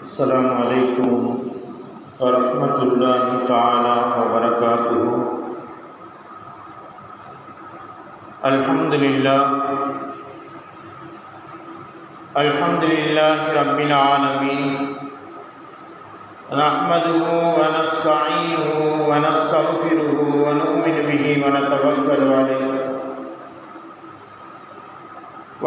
السلام علیکم ورحمۃ اللہ تعالی وبرکاتہ۔ الحمد للہ الحمد للہ رب العالمین۔ نحمده ونستعینه ونستغفره ونؤمن به ونتوکل علیه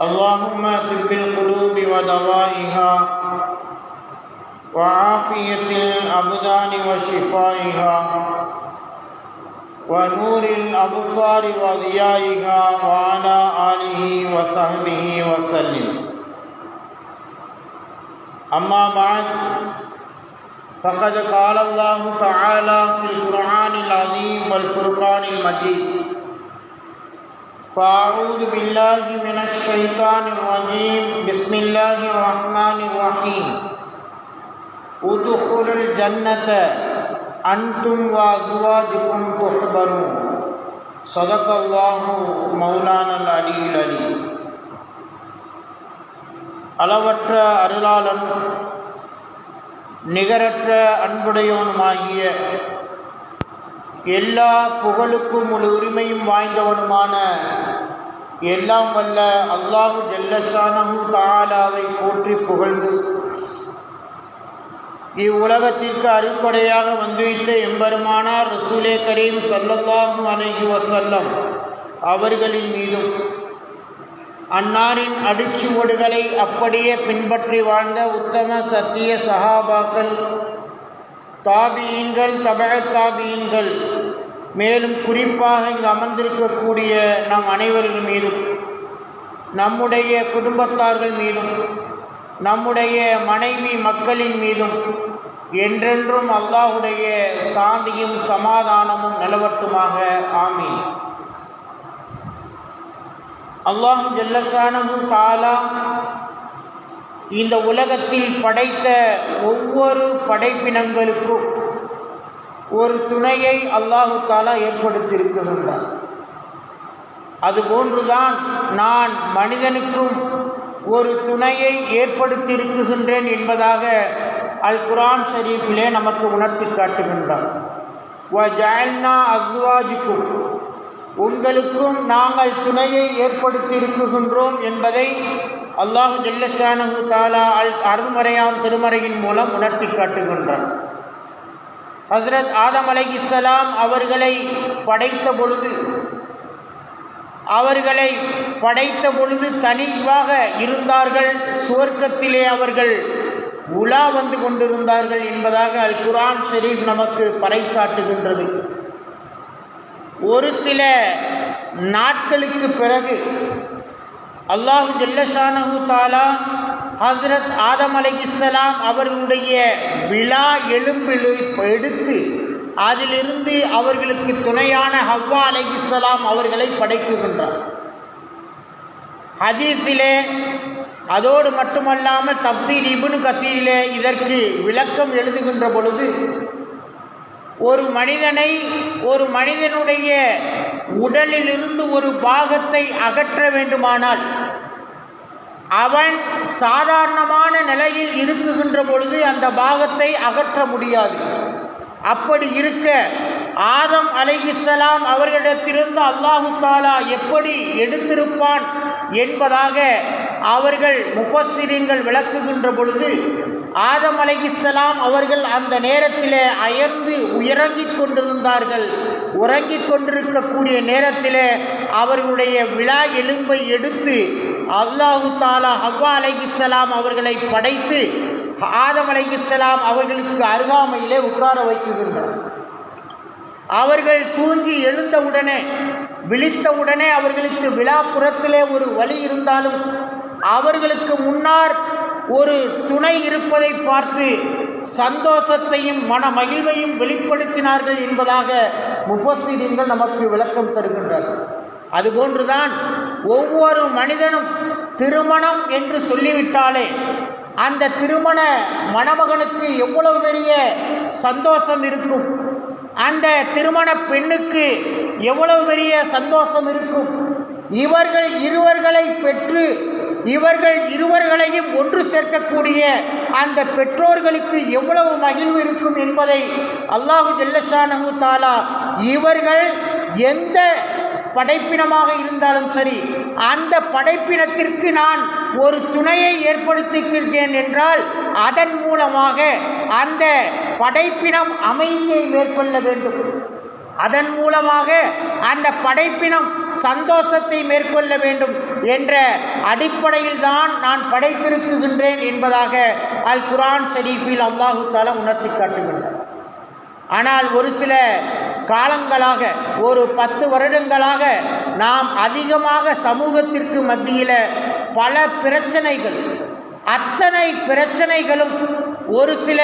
اللهم طب القلوب ودوائها وعافية الأبدان وشفائها ونور الأبصار وضيائها وعلى آله وصحبه وسلم. أما بعد، فقد قال الله تعالى في القرآن العظيم والفرقان المجيد. فأعوذ بالله من الشيطان الرجيم بسم الله الرحمن الرحيم ادخلوا الجنة أنتم وأزواجكم تحبرون صدق الله مولانا العلي العلي அளவற்ற அருளாளன் நிகரற்ற அன்புடையவனுமாகிய எல்லா புகழுக்கும் முழு உரிமையும் வாய்ந்தவனுமான எல்லாம் வல்ல அல்லாஹு ஜல்லஷானஹு தாலாவை போற்றி புகழ்ந்து இவ்வுலகத்திற்கு அருப்படையாக வந்துவிட்ட எம்பெருமானார் ரசூலே கரீம் சல்லல்லாஹும் அலஹி வசல்லம் அவர்களின் மீதும் அன்னாரின் அடிச்சுவடுகளை அப்படியே பின்பற்றி வாழ்ந்த உத்தம சத்திய சஹாபாக்கள் தாபியீன்கள் தபழ தாபியீன்கள் மேலும் குறிப்பாக இங்கு அமர்ந்திருக்கக்கூடிய நம் அனைவர்கள் மீதும் நம்முடைய குடும்பத்தார்கள் மீதும் நம்முடைய மனைவி மக்களின் மீதும் என்றென்றும் அல்லாஹுடைய சாந்தியும் சமாதானமும் நிலவட்டுமாக. ஆமீன். அல்லாஹும் ஜெல்லசானமும் தாலா இந்த உலகத்தில் படைத்த ஒவ்வொரு படைப்பினங்களுக்கும் ஒரு துணையை அல்லாஹு தாலா ஏற்படுத்தியிருக்கின்றார் அதுபோன்றுதான் நான் மனிதனுக்கும் ஒரு துணையை ஏற்படுத்தியிருக்குகின்றேன் என்பதாக அல் குரான் ஷரீஃபிலே நமக்கு உணர்த்தி காட்டுகின்றான். வ ஜால்னா அஸ்வாஜுக்கும் உங்களுக்கும் நாங்கள் துணையை ஏற்படுத்தியிருக்குகின்றோம் என்பதை அல்லாஹு ஜல்லஷானு தாலா அல் அருள்மறையாம் திருமறையின் மூலம் உணர்த்தி காட்டுகின்றான். ஹசரத் ஆதம் அலை இஸ்லாம் அவர்களை படைத்த பொழுது அவர்களை படைத்த பொழுது தனிவாக இருந்தார்கள். சுவர்க்கத்திலே அவர்கள் உலா வந்து கொண்டிருந்தார்கள் என்பதாக அல் குரான் ஷெரீப் நமக்கு பறைசாட்டுகின்றது. ஒரு சில நாட்களுக்கு பிறகு அல்லாஹு ஜல்லஷானஹு தாலா ஹசரத் ஆதம் அலகிஸ்லாம் அவர்களுடைய விழா எலும்பில் எடுத்து அதிலிருந்து அவர்களுக்கு துணையான ஹவ்வா அலகிஸ்லாம் அவர்களை படைக்குகின்றார் ஹதீஸிலே அதோடு மட்டுமல்லாமல் தப்சீர் இபுனு கசீரிலே இதற்கு விளக்கம் எழுதுகின்ற பொழுது ஒரு மனிதனை ஒரு மனிதனுடைய உடலிலிருந்து ஒரு பாகத்தை அகற்ற வேண்டுமானால் அவன் சாதாரணமான நிலையில் இருக்குகின்ற பொழுது அந்த பாகத்தை அகற்ற முடியாது. அப்படி இருக்க ஆதம் அலைகிஸ்லாம் அவர்களிடத்திலிருந்து அல்லாஹு தாலா எப்படி எடுத்திருப்பான் என்பதாக அவர்கள் முஃபஸ்ஸிரீன்கள் விளக்குகின்ற பொழுது ஆதம் அலைகிஸ்லாம் அவர்கள் அந்த நேரத்தில் அயர்ந்து உயரங்கிக் கொண்டிருந்தார்கள். உறங்கிக் கொண்டிருக்கக்கூடிய நேரத்தில் அவர்களுடைய விழா எலும்பை எடுத்து அல்லாஹு தாலா ஹவ்வா அலைகிஸ்லாம் அவர்களை படைத்து ஆதம் அலைகிஸ்லாம் அவர்களுக்கு அருகாமையிலே உட்கார வைக்குகின்றனர் அவர்கள் தூங்கி எழுந்தவுடனே விழித்தவுடனே அவர்களுக்கு விழாப்புறத்திலே ஒரு வழி இருந்தாலும் அவர்களுக்கு முன்னார் ஒரு துணை இருப்பதை பார்த்து சந்தோஷத்தையும் மன மகிழ்வையும் வெளிப்படுத்தினார்கள் என்பதாக முஃபஸ்ஸிரீன்கள் நமக்கு விளக்கம் தருகின்றார்கள் அதுபோன்றுதான் ஒவ்வொரு மனிதனும் திருமணம் என்று சொல்லிவிட்டாலே அந்த திருமண மணமகனுக்கு எவ்வளவு பெரிய சந்தோஷம் இருக்கும்? அந்த திருமண பெண்ணுக்கு எவ்வளவு பெரிய சந்தோஷம் இருக்கும்? இவர்கள் இருவர்களை பெற்று இவர்கள் இருவர்களையும் ஒன்று சேர்க்கக்கூடிய அந்த பெற்றோர்களுக்கு எவ்வளவு மகிழ்வு இருக்கும் என்பதை அல்லாஹு ஜல்லஷானஹு தாலா இவர்கள் எந்த படைப்பினமாக இருந்தாலும் சரி அந்த படைப்பினத்திற்கு நான் ஒரு துணையை ஏற்படுத்தியிருக்கிறேன் என்றால் அதன் மூலமாக அந்த படைப்பினம் அமைதியை மேற்கொள்ள வேண்டும். அதன் மூலமாக அந்த படைப்பினம் சந்தோஷத்தை மேற்கொள்ள வேண்டும் என்ற அடிப்படையில் தான் நான் படைத்திருக்குகின்றேன் என்பதாக அல் குரான் ஷரீஃபில் அல்லாஹு தாலா உணர்த்தி காட்டுகின்றார். ஆனால் ஒரு சில காலங்களாக ஒரு பத்து வருடங்களாக நாம் அதிகமாக சமூகத்திற்கு மத்தியில் பல பிரச்சனைகள் அத்தனை பிரச்சனைகளும் ஒரு சில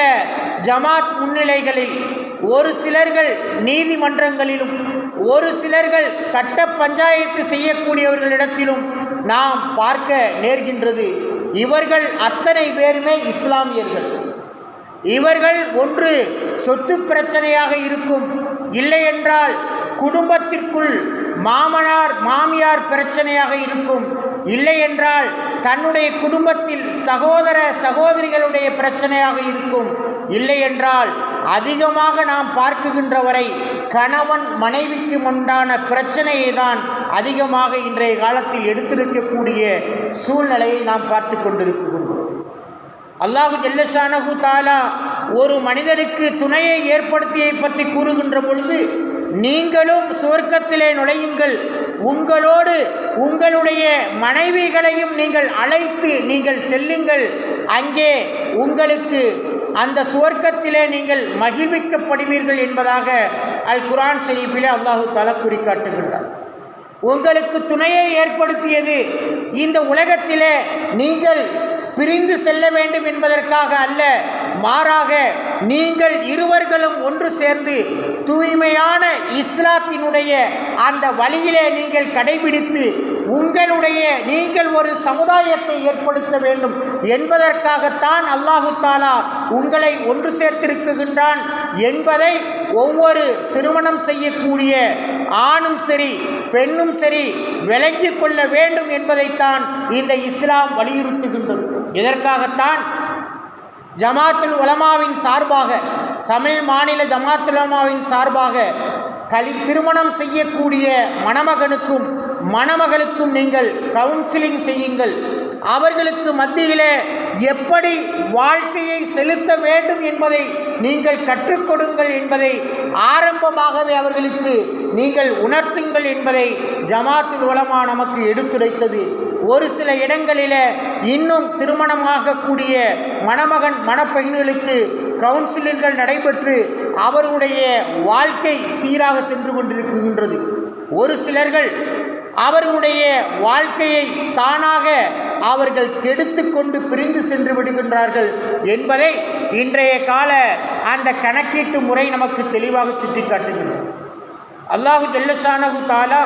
ஜமாத் முன்னிலைகளில் ஒரு சிலர்கள் நீதிமன்றங்களிலும் ஒரு சிலர்கள் கட்ட பஞ்சாயத்து செய்யக்கூடியவர்களிடத்திலும் நாம் பார்க்க நேர்கின்றது. இவர்கள் அத்தனை பேருமே இஸ்லாமியர்கள். இவர்கள் ஒன்று சொத்து பிரச்சனையாக இருக்கும். இல்லையென்றால் குடும்பத்திற்குள் மாமனார் மாமியார் பிரச்சனையாக இருக்கும். இல்லையென்றால் தன்னுடைய குடும்பத்தில் சகோதர சகோதரிகளுடைய பிரச்சனையாக இருக்கும். இல்லையென்றால் அதிகமாக நாம் பார்க்குகின்ற வரை கணவன் மனைவிக்கு உண்டான பிரச்சனையை தான் அதிகமாக இன்றைய காலத்தில் எடுத்திருக்கக்கூடிய சூழ்நிலையை நாம் பார்த்து கொண்டிருக்கின்றோம் அல்லாஹு ஜெல்லசானகு தாலா ஒரு மனிதனுக்கு துணையை ஏற்படுத்தியை பற்றி கூறுகின்ற பொழுது நீங்களும் சுவர்க்கத்திலே நுழையுங்கள். உங்களோடு உங்களுடைய மனைவிகளையும் நீங்கள் அழைத்து நீங்கள் செல்லுங்கள். அங்கே உங்களுக்கு அந்த சுவர்க்கத்திலே நீங்கள் மகிழ்விக்கப்படுவீர்கள் என்பதாக அல் குரான் ஷெரீஃபிலே அல்லாஹு தாலா குறிக்காட்டுகின்றார் உங்களுக்கு துணையை ஏற்படுத்தியது இந்த உலகத்திலே நீங்கள் பிரிந்து செல்ல வேண்டும் என்பதற்காக அல்ல. மாறாக நீங்கள் இருவர்களும் ஒன்று சேர்ந்து தூய்மையான இஸ்லாத்தினுடைய அந்த வழியிலே நீங்கள் கடைபிடித்து உங்களுடைய நீங்கள் ஒரு சமுதாயத்தை ஏற்படுத்த வேண்டும் என்பதற்காகத்தான் அல்லாஹு தாலா உங்களை ஒன்று சேர்த்திருக்குகின்றான் என்பதை ஒவ்வொரு திருமணம் செய்யக்கூடிய ஆணும் சரி பெண்ணும் சரி விளங்கிக் கொள்ள வேண்டும் என்பதைத்தான் இந்த இஸ்லாம் வலியுறுத்துகின்றது. இதற்காகத்தான் ஜமாத்துல் உலமாவின் சார்பாக தமிழ் மாநில ஜமாத்துல் உலமாவின் சார்பாக கலி திருமணம் செய்யக்கூடிய மணமகனுக்கும் மணமகளுக்கும் நீங்கள் கவுன்சிலிங் செய்யுங்கள். அவர்களுக்கு மத்தியிலே எப்படி வாழ்க்கையை செலுத்த வேண்டும் என்பதை நீங்கள் கற்றுக் கொடுங்கள் என்பதை ஆரம்பமாகவே அவர்களுக்கு நீங்கள் உணர்த்துங்கள் என்பதை ஜமாத்து உலமா நமக்கு எடுத்துரைத்தது. ஒரு சில இடங்களில் இன்னும் திருமணமாகக்கூடிய மணமகன் மணப்பெண்களுக்கு கவுன்சிலிங்கள் நடைபெற்று அவருடைய வாழ்க்கை சீராக சென்று கொண்டிருக்கின்றது. ஒரு சிலர்கள் அவர்களுடைய வாழ்க்கையை தானாக அவர்கள் கெடுத்து கொண்டு பிரிந்து சென்று விடுகின்றார்கள் என்பதை இன்றைய கால அந்த கணக்கீட்டு முறை நமக்கு தெளிவாக சுட்டி காட்டுகின்றது அல்லாஹு ஜல்லசானகு தாலா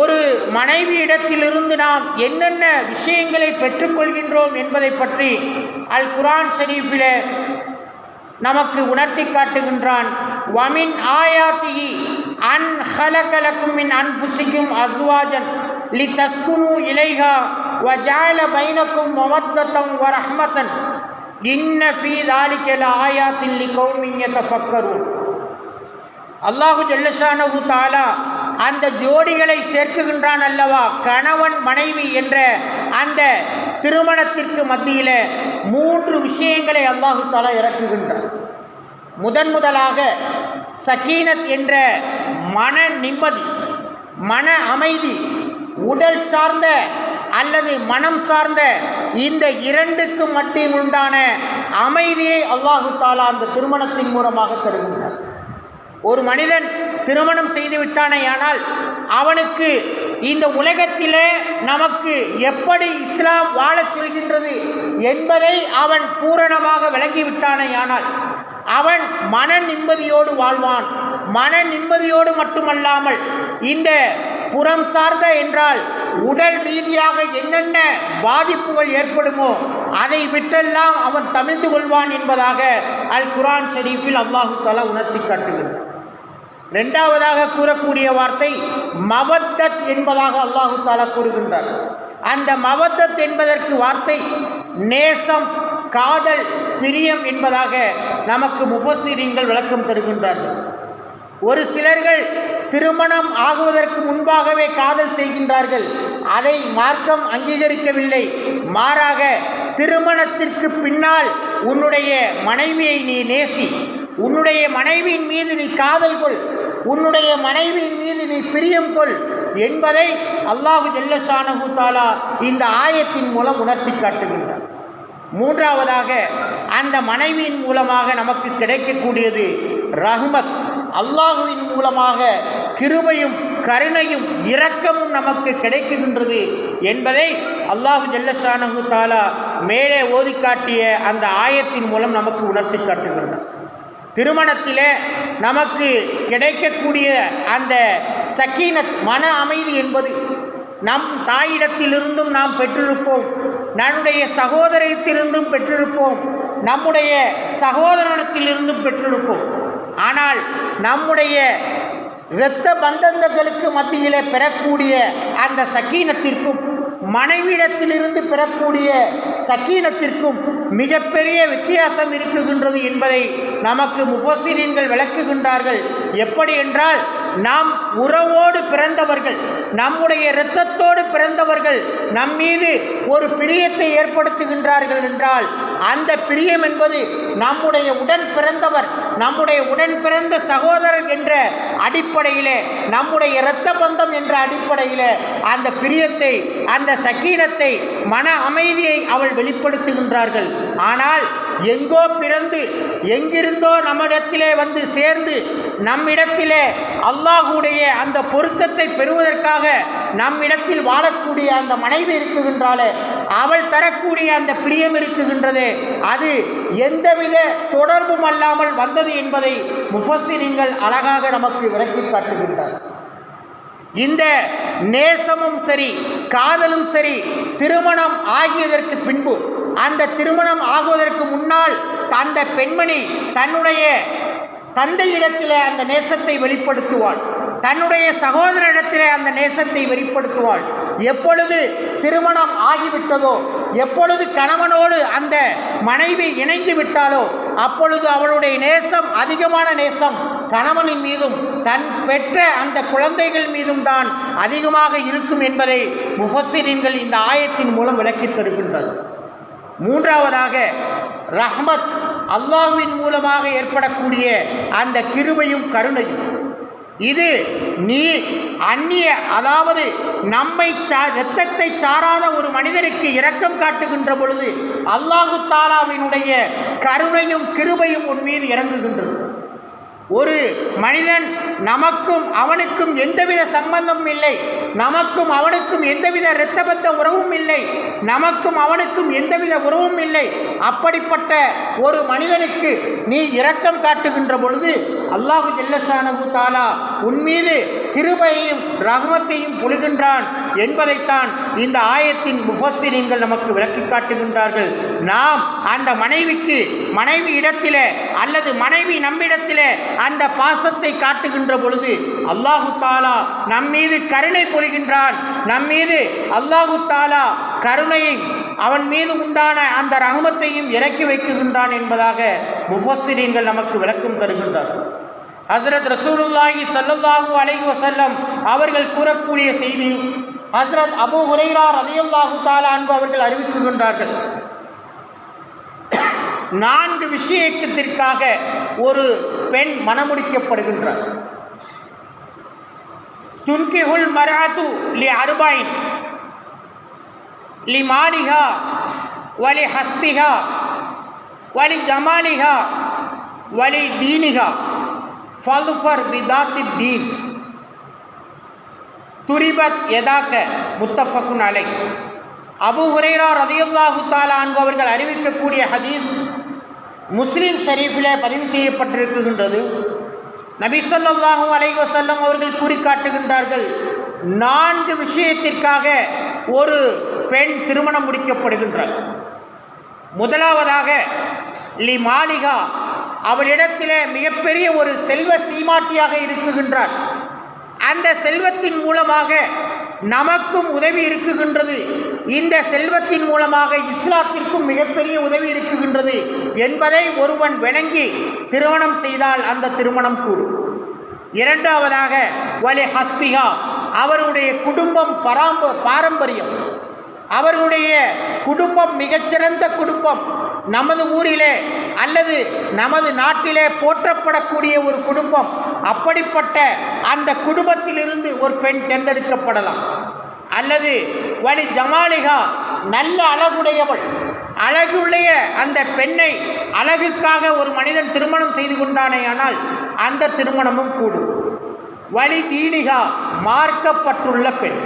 ஒரு மனைவி இடத்திலிருந்து நாம் என்னென்ன விஷயங்களை பெற்றுக்கொள்கின்றோம் என்பதை பற்றி அல் குரான் ஷரீஃபில் நமக்கு உணர்த்தி காட்டுகின்றான். வமின் ஆயாத்திஹி அன் ஹலகலக்கும் மின் அன்புசிக்கும் அஸ்வாஜன். லி தஸ்குனு இலைகா வஜால ஜால பைனக்கும் மவத்தத்தம் வ ரஹ்மத்தன் இன்ன ஃபீ தாலிக்க ஆயாத்தின் லி கௌமின் ஃபக்கரு அல்லாஹு ஜல்லஷானஹு தாலா அந்த ஜோடிகளை சேர்க்குகின்றான் அல்லவா? கணவன் மனைவி என்ற அந்த திருமணத்திற்கு மத்தியில் மூன்று விஷயங்களை அல்லாஹு தாலா இறக்குகின்றான். முதன் முதலாக சக்கீனத் என்ற மன நிம்மதி மன அமைதி உடல் சார்ந்த அல்லது மனம் சார்ந்த இந்த இரண்டுக்கு மட்டும் உண்டான அமைதியை அல்லாஹு தாலா அந்த திருமணத்தின் மூலமாக தருகின்றார் ஒரு மனிதன் திருமணம் செய்து விட்டானேயானால் அவனுக்கு இந்த உலகத்திலே நமக்கு எப்படி இஸ்லாம் வாழச் சொல்கின்றது என்பதை அவன் பூரணமாக விளங்கிவிட்டானேயானால் அவன் மன நிம்மதியோடு வாழ்வான். மன நிம்மதியோடு மட்டுமல்லாமல் இந்த புறம் சார்ந்த என்றால் உடல் ரீதியாக என்னென்ன பாதிப்புகள் ஏற்படுமோ அதை விட்டெல்லாம் அவன் தமிழ்ந்து கொள்வான் என்பதாக அல் குரான் ஷெரீஃபில் அல்லாஹு தலா உணர்த்தி காட்டுகின்றான். ரெண்டாவதாக கூறக்கூடிய வார்த்தை மவத்தத் என்பதாக அல்லாஹு தாலா கூறுகின்றார். அந்த மவத்தத் என்பதற்கு வார்த்தை நேசம் காதல் பிரியம் என்பதாக நமக்கு முஃபசிரீன்கள் விளக்கம் தருகின்றார்கள். ஒரு சிலர்கள் திருமணம் ஆகுவதற்கு முன்பாகவே காதல் செய்கின்றார்கள். அதை மார்க்கம் அங்கீகரிக்கவில்லை. மாறாக திருமணத்திற்கு பின்னால் உன்னுடைய மனைவியை நீ நேசி உன்னுடைய மனைவியின் மீது நீ காதல் கொள் உன்னுடைய மனைவியின் மீது நீ பிரியம் கொள் என்பதை அல்லாஹு ஜல்லஷானஹு தாலா இந்த ஆயத்தின் மூலம் உணர்த்தி காட்டுகின்றார் மூன்றாவதாக அந்த மனைவியின் மூலமாக நமக்கு கிடைக்கக்கூடியது ரஹ்மத். அல்லாஹுவின் மூலமாக கிருபையும் கருணையும் இரக்கமும் நமக்கு கிடைக்குகின்றது என்பதை அல்லாஹு ஜல்லஷானஹு தாலா மேலே ஓதி காட்டிய அந்த ஆயத்தின் மூலம் நமக்கு உணர்த்தி காட்டுகின்றார் திருமணத்திலே நமக்கு கிடைக்கக்கூடிய அந்த சக்கீனத் மன அமைதி என்பது நம் தாயிடத்திலிருந்தும் நாம் பெற்றிருப்போம் நம்முடைய சகோதரத்திலிருந்தும் பெற்றிருப்போம் நம்முடைய சகோதரனத்திலிருந்தும் பெற்றிருப்போம். ஆனால் நம்முடைய இரத்த பந்தங்களுக்கு மத்தியிலே பெறக்கூடிய அந்த சக்கீனத்திற்கும் மனைவியிடத்திலிருந்து பெறக்கூடிய சக்கீனத்திற்கும் மிகப்பெரிய வித்தியாசம் இருக்குகின்றது என்பதை நமக்கு முஃபசிரீன்கள் விளக்குகின்றார்கள். எப்படி என்றால் நாம் உறவோடு பிறந்தவர்கள் நம்முடைய இரத்தத்தோடு பிறந்தவர்கள் நம் மீது ஒரு பிரியத்தை ஏற்படுத்துகின்றார்கள் என்றால் அந்த பிரியம் என்பது நம்முடைய உடன் பிறந்தவர் நம்முடைய உடன் பிறந்த சகோதரர் என்ற அடிப்படையிலே நம்முடைய இரத்த பந்தம் என்ற அடிப்படையிலே அந்த பிரியத்தை அந்த சக்கீனத்தை மன அமைதியை அவள் வெளிப்படுத்துகின்றார்கள். ஆனால் எங்கோ பிறந்து எங்கிருந்தோ நம்மிடத்திலே வந்து சேர்ந்து நம்மிடத்திலே அல்லாஹுடைய அந்த பொருத்தத்தை பெறுவதற்காக நம்மிடத்தில் வாழக்கூடிய அந்த மனைவி இருக்குகின்றாலே அவள் தரக்கூடிய அந்த பிரியம் இருக்குகின்றதே. அது எந்தவித தொடர்பும் அல்லாமல் வந்தது என்பதை முஃபசிரிங்கள் அழகாக நமக்கு விளக்கி காட்டுகின்றார் இந்த நேசமும் சரி காதலும் சரி திருமணம் ஆகியதற்கு பின்பு அந்த திருமணம் ஆகுவதற்கு முன்னால் அந்த பெண்மணி தன்னுடைய தந்தையிடத்தில் அந்த நேசத்தை வெளிப்படுத்துவாள். தன்னுடைய சகோதரனிடத்திலே அந்த நேசத்தை வெளிப்படுத்துவாள். எப்பொழுது திருமணம் ஆகிவிட்டதோ எப்பொழுது கணவனோடு அந்த மனைவி இணைந்து விட்டாலோ அப்பொழுது அவளுடைய நேசம் அதிகமான நேசம் கணவனின் மீதும் தன் பெற்ற அந்த குழந்தைகள் மீதும் தான் அதிகமாக இருக்கும் என்பதை முஃபசிரின்கள் இந்த ஆயத்தின் மூலம் விளக்கித் தருகின்றது மூன்றாவதாக ரஹ்மத் அல்லாஹ்வின் மூலமாக ஏற்படக்கூடிய அந்த கிருபையும் கருணையும். இது நீ அந்நிய அதாவது நம்மை சா இரத்தத்தை சாராத ஒரு மனிதனுக்கு இரக்கம் காட்டுகின்ற பொழுது அல்லாஹு தாலாவினுடைய கருணையும் கிருபையும் உன் மீது இறங்குகின்றது. ஒரு மனிதன் நமக்கும் அவனுக்கும் எந்தவித சம்பந்தமும் இல்லை. நமக்கும் அவனுக்கும் எந்தவித இரத்தபத்த உறவும் இல்லை. நமக்கும் அவனுக்கும் எந்தவித உறவும் இல்லை. அப்படிப்பட்ட ஒரு மனிதனுக்கு நீ இரக்கம் காட்டுகின்ற பொழுது அல்லாஹு ஜல்லஷானகு தாலா உன் மீது கிருபையையும் ரஹமத்தையும் பொழுகின்றான். என்பதைத்தான் இந்த ஆயத்தின் முஃபஸ்ஸிரீன்கள் நமக்கு விளக்கி காட்டுகின்றார்கள். நாம் அந்த மனைவிக்கு மனைவி இடத்திலே அல்லது மனைவி நம்மிடத்திலே அந்த பாசத்தை காட்டுகின்ற பொழுது அல்லாஹு தாலா நம் மீது கருணை பொழிகின்றான் நம் மீது அல்லாஹு தாலா கருணையை அவன் மீது உண்டான அந்த ரகுமத்தையும் இறக்கி வைக்குகின்றான் என்பதாக முஃபஸ்ஸிரீன்கள் நமக்கு விளக்கம் தருகின்றார்கள். ஹசரத் ரசூலுல்லாஹி ஸல்லல்லாஹு அலைஹி வசல்லம் அவர்கள் கூறக்கூடிய செய்தி ஹசரத் அபு ஹுரைரா ரதியுல்லாஹு தாலா அன்பு அவர்கள் அறிவிக்கின்றார்கள் நான்கு விஷயத்திற்காக ஒரு பெண் மணமுடிக்கப்படுகின்றார் துன்கிஹுல் மராத்து லி அருபாயின் லி மாலிஹா வலி ஹஸ்திகா வலி ஜமாலிஹா வலி தீனிஹா ஃபல்ஃபர் விதாத்தி தீன். துரிபத் எதாக்க முத்தஃபக்குன் அலை. அபு ஹுரைரா ரதியுல்லாஹு தாலா அவர்கள் அறிவிக்கக்கூடிய ஹதீஸ் முஸ்லீம் ஷரீஃபிலே பதிவு செய்யப்பட்டிருக்கின்றது. நபி ஸல்லல்லாஹு அலைஹி அவர்கள் கூறிக்காட்டுகின்றார்கள் நான்கு விஷயத்திற்காக ஒரு பெண் திருமணம் முடிக்கப்படுகின்றார் முதலாவதாக லி மாளிகா அவளிடத்திலே மிகப்பெரிய ஒரு செல்வ சீமாட்டியாக இருக்குகின்றார். அந்த செல்வத்தின் மூலமாக நமக்கும் உதவி இருக்குகின்றது. இந்த செல்வத்தின் மூலமாக இஸ்லாத்திற்கும் மிகப்பெரிய உதவி இருக்குகின்றது என்பதை ஒருவன் விளங்கி திருமணம் செய்தால் அந்த திருமணம் கூடும். இரண்டாவதாக வலி ஹஸ்பிகா அவருடைய குடும்பம் பராம்ப பாரம்பரியம். அவர்களுடைய குடும்பம் மிகச்சிறந்த குடும்பம். நமது ஊரிலே அல்லது நமது நாட்டிலே போற்றப்படக்கூடிய ஒரு குடும்பம் அப்படிப்பட்ட அந்த குடும்பத்திலிருந்து ஒரு பெண் தேர்ந்தெடுக்கப்படலாம். அல்லது வழி ஜமாலிகா நல்ல அழகுடையவள் அழகுடைய அந்த பெண்ணை அழகுக்காக ஒரு மனிதன் திருமணம் செய்து கொண்டானேயானால் அந்த திருமணமும் கூடும். வழி தீனிகா மார்க்கப்பட்டுள்ள பெண்.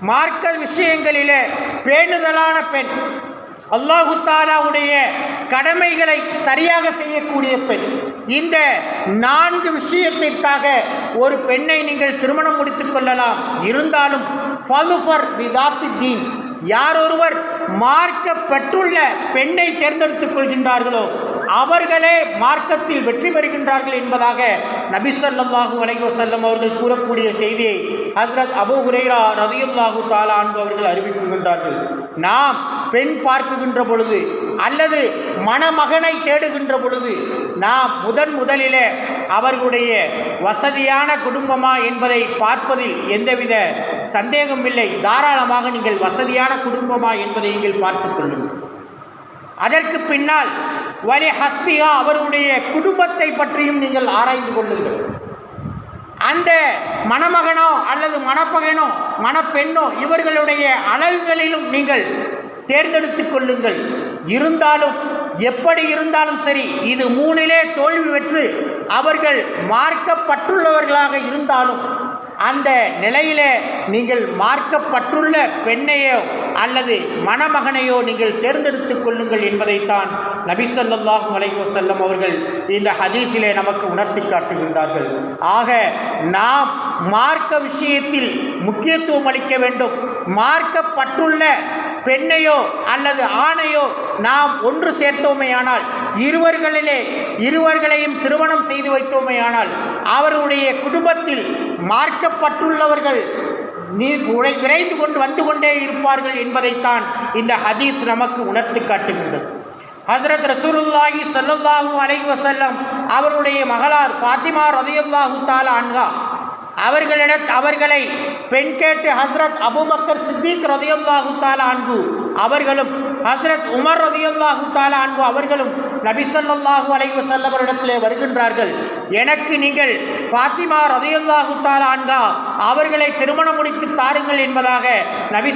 மார்க்க விஷயங்களிலே பேணுதலான பெண். அல்லாஹுத்தாலாவுடைய கடமைகளை சரியாக செய்யக்கூடிய பெண். இந்த நான்கு விஷயத்திற்காக ஒரு பெண்ணை நீங்கள் திருமணம் முடித்துக் கொள்ளலாம். இருந்தாலும் ஃபலுஃபர் விதாத்தி தீன் யார் ஒருவர் மார்க்க பெற்றுள்ள பெண்ணை தேர்ந்தெடுத்துக் கொள்கின்றார்களோ அவர்களே மார்க்கத்தில் வெற்றி பெறுகின்றார்கள் என்பதாக நபி ஸல்லல்லாஹு வலைகோ செல்லம் அவர்கள் கூறக்கூடிய செய்தியை ஹஸ்ரத் அபு ஹுரேரா ரதியுல்லாஹு தாலா அன்பு அவர்கள் அறிவிக்கின்றார்கள். நாம் பெண் பார்க்குகின்ற பொழுது அல்லது மணமகனை தேடுகின்ற பொழுது நாம் முதன் முதலிலே அவர்களுடைய வசதியான குடும்பமா என்பதை பார்ப்பதில் எந்தவித சந்தேகமில்லை தாராளமாக நீங்கள் வசதியான குடும்பமா என்பதை நீங்கள் பார்த்துக் கொள்ளுங்கள். அதற்கு பின்னால் வலி ஹஸ்பிகா அவருடைய குடும்பத்தை பற்றியும் நீங்கள் ஆராய்ந்து கொள்ளுங்கள். அந்த மணமகனோ அல்லது மணப்பகனோ மணப்பெண்ணோ இவர்களுடைய அழகுகளிலும் நீங்கள் தேர்ந்தெடுத்து கொள்ளுங்கள். இருந்தாலும் எப்படி இருந்தாலும் சரி இது மூணிலே தோல்வி பெற்று அவர்கள் மார்க்கப்பட்டுள்ளவர்களாக இருந்தாலும் அந்த நிலையிலே நீங்கள் மார்க்கப்பட்டுள்ள பெண்ணையோ அல்லது மணமகனையோ நீங்கள் தேர்ந்தெடுத்துக் கொள்ளுங்கள் என்பதைத்தான் நபிசல்லாஹும் ஸல்லல்லாஹு அலைஹி அவர்கள் இந்த ஹதீஸிலே நமக்கு உணர்த்தி காட்டுகின்றார்கள். ஆக நாம் மார்க்க விஷயத்தில் முக்கியத்துவம் அளிக்க வேண்டும். மார்க்கப்பட்டுள்ள பெண்ணையோ அல்லது ஆணையோ நாம் ஒன்று சேர்த்தோமேயானால் இருவர்களிலே இருவர்களையும் திருமணம் செய்து வைத்தோமேயானால் அவருடைய குடும்பத்தில் மார்க்கப்பட்டுள்ளவர்கள் நீ உடை விரைந்து கொண்டு வந்து கொண்டே இருப்பார்கள் என்பதைத்தான் இந்த ஹதீஸ் நமக்கு உணர்த்தி காட்டுகின்றது. ஹசரத் ரசூலுல்லாஹி சல்லுல்லாஹு அலை வசல்லம் அவருடைய மகளார் ஃபாத்திமா ரலியல்லாஹு தாலா அன்கா அவர்களிட அவர்களை பெண் கேட்டு ஹஸ்ரத் அபுபக்கர் சித்திக் ரதியல்லாஹு தாலா அன்பு அவர்களும் ஹஸ்ரத் உமர் ரதியுல்லாஹு தாலா அன்பு அவர்களும் நபிசல்லாஹூ அலைவு செல்லவரிடத்திலே வருகின்றார்கள். எனக்கு நீங்கள் ஃபாத்திமா ரதையுல்லாஹு தாலான்கா அவர்களை திருமணம் முடித்து தாருங்கள் என்பதாக நபி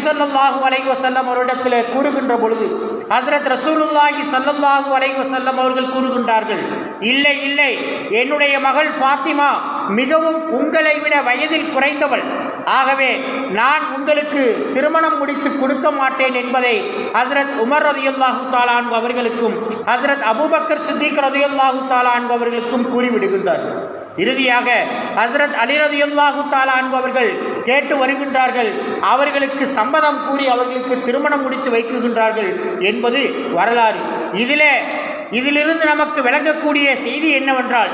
அலைவு செல்லம் அவரிடத்திலே கூறுகின்ற பொழுது ஹசரத் ரசூலுல்லாஹி சல்லல்லாஹு அலைவு செல்லம் அவர்கள் கூறுகின்றார்கள் இல்லை இல்லை என்னுடைய மகள் ஃபாத்திமா மிகவும் உங்களை விட வயதில் குறைந்தவள். ஆகவே நான் உங்களுக்கு திருமணம் முடித்து கொடுக்க மாட்டேன் என்பதை ஹசரத் உமர் ரதியுல்லாஹு தாலான் அவர்களுக்கும் ஹசரத் அபூபக்கர் சித்திக் ரதியுல்லாஹு தாலான் அவர்களுக்கும் கூறிவிடுகின்றார்கள். இறுதியாக ஹசரத் அலிரதியுல்லாஹு தாலான் அவர்கள் கேட்டு வருகின்றார்கள் அவர்களுக்கு சம்மதம் கூறி அவர்களுக்கு திருமணம் முடித்து வைக்குகின்றார்கள் என்பது வரலாறு. இதிலே இதிலிருந்து நமக்கு விளங்கக்கூடிய செய்தி என்னவென்றால்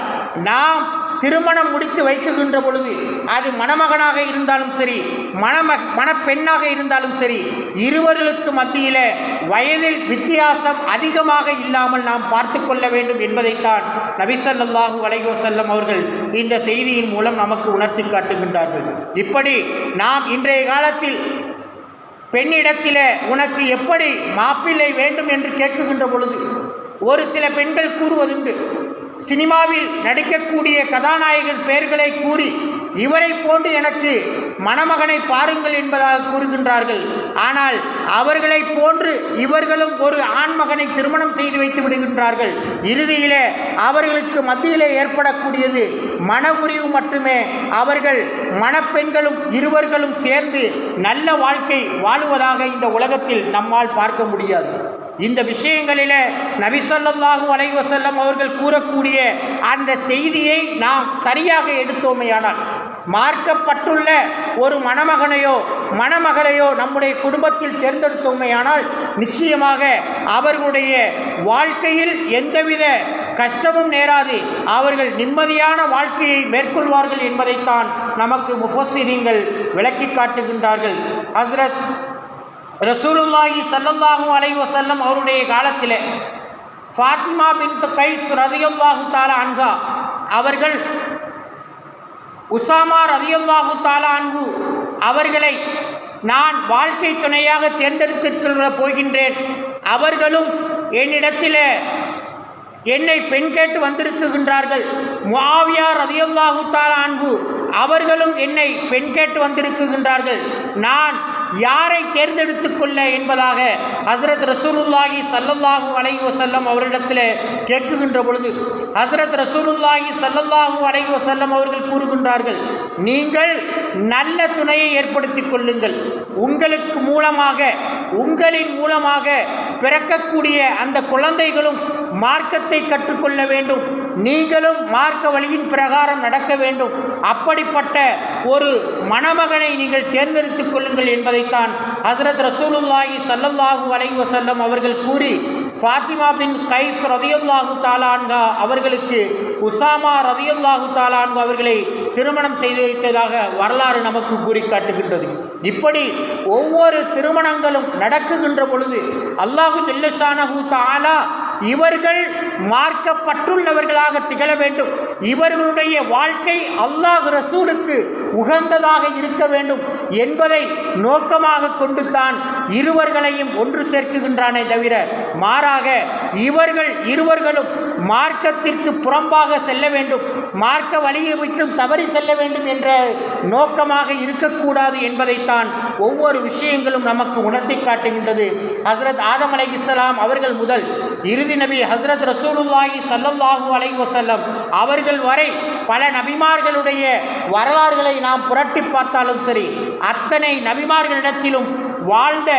நாம் திருமணம் முடித்து வைக்குகின்ற பொழுது அது மணமகனாக இருந்தாலும் சரி மணம மணப்பெண்ணாக இருந்தாலும் சரி இருவர்களுக்கு மத்தியில் வயதில் வித்தியாசம் அதிகமாக இல்லாமல் நாம் பார்த்து கொள்ள வேண்டும் என்பதைத்தான் நபிசல்லாஹூ வலைகோ செல்லம் அவர்கள் இந்த செய்தியின் மூலம் நமக்கு உணர்த்தி காட்டுகின்றார்கள். இப்படி நாம் இன்றைய காலத்தில் பெண்ணிடத்தில் உனக்கு எப்படி மாப்பிள்ளை வேண்டும் என்று கேட்குகின்ற பொழுது ஒரு சில பெண்கள் கூறுவதுண்டு சினிமாவில் நடிக்கக்கூடிய கதாநாயகன் பெயர்களை கூறி இவரை போன்று எனக்கு மணமகனை பாருங்கள் என்பதாக கூறுகின்றார்கள். ஆனால் அவர்களைப் போன்று இவர்களும் ஒரு ஆண்மகனை திருமணம் செய்து வைத்து விடுகின்றார்கள். இறுதியிலே அவர்களுக்கு மத்தியிலே ஏற்படக்கூடியது மன உரிவு மட்டுமே. அவர்கள் மணப்பெண்களும் இருவர்களும் சேர்ந்து நல்ல வாழ்க்கை வாழுவதாக இந்த உலகத்தில் நம்மால் பார்க்க முடியாது. இந்த விஷயங்களிலே நபிசல்லாஹு அலைவசல்லம் அவர்கள் கூறக்கூடிய அந்த செய்தியை நாம் சரியாக எடுத்தோமேயானால் மார்க்கப்பட்டுள்ள ஒரு மணமகனையோ மணமகளையோ நம்முடைய குடும்பத்தில் தேர்ந்தெடுத்தோமேயானால் நிச்சயமாக அவர்களுடைய வாழ்க்கையில் எந்தவித கஷ்டமும் நேராது. அவர்கள் நிம்மதியான வாழ்க்கையை மேற்கொள்வார்கள் என்பதைத்தான் நமக்கு முஃபஸிரீன்கள் விளக்கி காட்டுகின்றார்கள். ஹஸ்ரத் ரசூலுல்லாஹி சல்லல்லாஹூ அலைஹி வஸல்லம் அவருடைய காலத்தில் ஃபாத்திமா பின் கைஸ் ரதியல்லாஹு தாலா அன்ஹா அவர்கள் உசாமா ரதியல்லாஹு தாலா அன்பு அவர்களை நான் வாழ்க்கை துணையாக தேர்ந்தெடுத்திருக்க போகின்றேன். அவர்களும் என்னிடத்தில் என்னை பெண் கேட்டு வந்திருக்குகின்றார்கள் மாவியார் ரதியல்லாஹு தாலா அன்பு அவர்களும் என்னை பெண் கேட்டு வந்திருக்குகின்றார்கள் நான் யாரை தேர்ந்தெடுத்து கொள்ள என்பதாக ஹசரத் ரசூலுல்லாஹி சல்லல்லாஹு அலைஹி வசல்லம் அவரிடத்தில் கேட்குகின்ற பொழுது ஹசரத் ரசூலுல்லாஹி சல்லல்லாஹு அலைஹி வசல்லம் அவர்கள் கூறுகின்றார்கள் நீங்கள் நல்ல துணையை ஏற்படுத்திக் கொள்ளுங்கள். உங்களுக்கு மூலமாக உங்களின் மூலமாக பிறக்கக்கூடிய அந்த குழந்தைகளும் மார்க்கத்தை கற்றுக்கொள்ள வேண்டும். நீங்களும் மார்க்க வழியின் பிரகாரம் நடக்க வேண்டும். அப்படிப்பட்ட ஒரு மணமகனை நீங்கள் தேர்ந்தெடுத்துக் கொள்ளுங்கள் என்பதைத்தான் ஹசரத் ரசூலுல்லாஹி சல்லல்லாஹு அலை வசல்லம் அவர்கள் கூறி ஃபாத்திமா பின் கைஸ் ரதியுல்லாஹு தாலான்கா அவர்களுக்கு உசாமா ரதியுல்லாஹு தாலான்கா அவர்களை திருமணம் செய்து வைத்ததாக வரலாறு நமக்கு கூறி காட்டுகின்றது இப்படி ஒவ்வொரு திருமணங்களும் நடக்குகின்ற பொழுது அல்லாஹு ஜெல்லஷானஹு தாலா இவர்கள் மார்க்கப்பட்டுள்ளவர்களாக திகழ வேண்டும். இவர்களுடைய வாழ்க்கை அல்லாஹ் ரசூலுக்கு உகந்ததாக இருக்க வேண்டும் என்பதை நோக்கமாக கொண்டு தான் இருவர்களையும் ஒன்று சேர்க்குகின்றானே தவிர மாறாக இவர்கள் இருவர்களும் மார்க்கத்திற்கு புறம்பாக செல்ல வேண்டும் மார்க்க வழியை விட்டும் தவறி செல்ல வேண்டும் என்ற நோக்கமாக இருக்கக்கூடாது என்பதைத்தான் ஒவ்வொரு விஷயங்களும் நமக்கு உணர்த்தி காட்டுகின்றது. ஹசரத் ஆதம் அலைஹிஸ்ஸலாம் அவர்கள் முதல் இறுதி நபி ஹசரத் ரசூலுல்லாஹி ஸல்லல்லாஹு அலை வசல்லம் அவர்கள் வரை பல நபிமார்களுடைய வரலாறுகளை நாம் புரட்டி பார்த்தாலும் சரி அத்தனை நபிமார்களிடத்திலும் வாழ்ந்த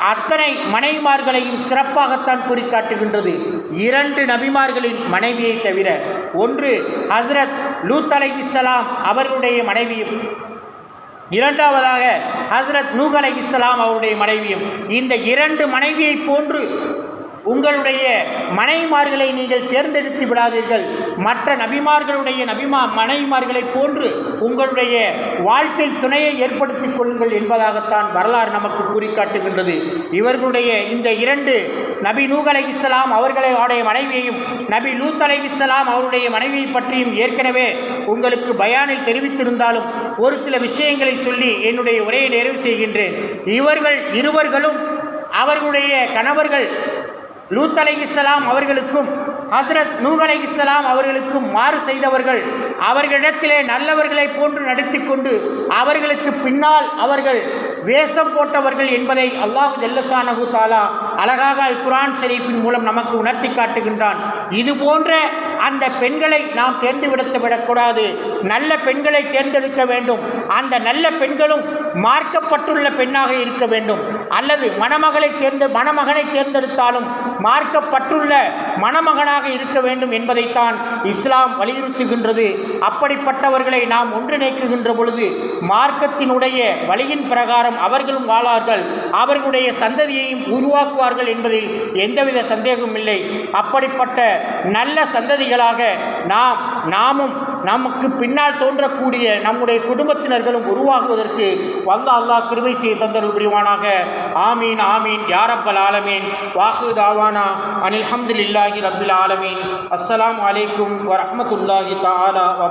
அத்தனை மனைவிமார்களையும் சிறப்பாகத்தான் குறிக்காட்டுகின்றது. இரண்டு நபிமார்களின் மனைவியை தவிர ஒன்று ஹஸ்ரத் லூத் அலைஹிஸ்ஸலாம் அவர்களுடைய மனைவியும் இரண்டாவதாக ஹசரத் நூக் அலைஹிஸ்ஸலாம் அவருடைய மனைவியும். இந்த இரண்டு மனைவியைப் போன்று உங்களுடைய மனைவிமார்களை நீங்கள் தேர்ந்தெடுத்து விடாதீர்கள். மற்ற நபிமார்களுடைய நபிமா மனைவிமார்களை போன்று உங்களுடைய வாழ்க்கை துணையை ஏற்படுத்திக் கொள்ளுங்கள் என்பதாகத்தான் வரலாறு நமக்கு குறிக்காட்டுகின்றது இவர்களுடைய இந்த இரண்டு நபி நூக் அலை இஸ்லாம் அவர்களுடைய மனைவியையும் நபி லூத் அலை இஸ்லாம் அவருடைய மனைவியை பற்றியும் ஏற்கனவே உங்களுக்கு பயானில் தெரிவித்திருந்தாலும் ஒரு சில விஷயங்களை சொல்லி என்னுடைய உரையை நிறைவு செய்கின்றேன். இவர்கள் இருவர்களும் அவர்களுடைய கணவர்கள் லூத் அலை இஸ்லாம் அவர்களுக்கும் ஹசரத் நூக் அலை இஸ்லாம் அவர்களுக்கும் மாறு செய்தவர்கள் அவர்களிடத்திலே நல்லவர்களை போன்று நடத்தி கொண்டு அவர்களுக்கு பின்னால் அவர்கள் வேஷம் போட்டவர்கள் என்பதை அல்லாஹ் ஜல்லசானஹு தாலா அழகாக அல் குரான் ஷெரீஃபின் மூலம் நமக்கு உணர்த்தி காட்டுகின்றான். இது போன்ற அந்த பெண்களை நாம் தேர்ந்தெடுத்து விடக்கூடாது. நல்ல பெண்களை தேர்ந்தெடுக்க வேண்டும். அந்த நல்ல பெண்களும் மார்க்கப்பட்டுள்ள பெண்ணாக இருக்க வேண்டும். அல்லது மணமகளை தேர்ந்த மணமகனை தேர்ந்தெடுத்தாலும் மார்க்கப்பட்டுள்ள மணமகனாக இருக்க வேண்டும் என்பதைத்தான் இஸ்லாம் வலியுறுத்துகின்றது. அப்படிப்பட்டவர்களை நாம் ஒன்றிணைக்குகின்ற பொழுது மார்க்கத்தினுடைய வழியின் பிரகாரம் அவர்களும் வாழார்கள். அவர்களுடைய சந்ததியையும் உருவாக்குவார்கள் என்பதில் எந்தவித சந்தேகமும் இல்லை. அப்படிப்பட்ட நல்ல சந்ததி சந்ததிகளாக நாம் நாமும் நமக்கு பின்னால் தோன்றக்கூடிய நம்முடைய குடும்பத்தினர்களும் உருவாகுவதற்கு வல்ல அல்லாஹ் கிருபை செய்ய தந்தருள் புரிவானாக. ஆமீன் ஆமீன். யாரப்பல் ஆலமீன். வாஹு தாவானா அனில் ஹம்துலில்லாஹி ரபில் ஆலமீன். அஸ்லாம் அலைக்கும் வரமத்துல்லாஹி தாலா வ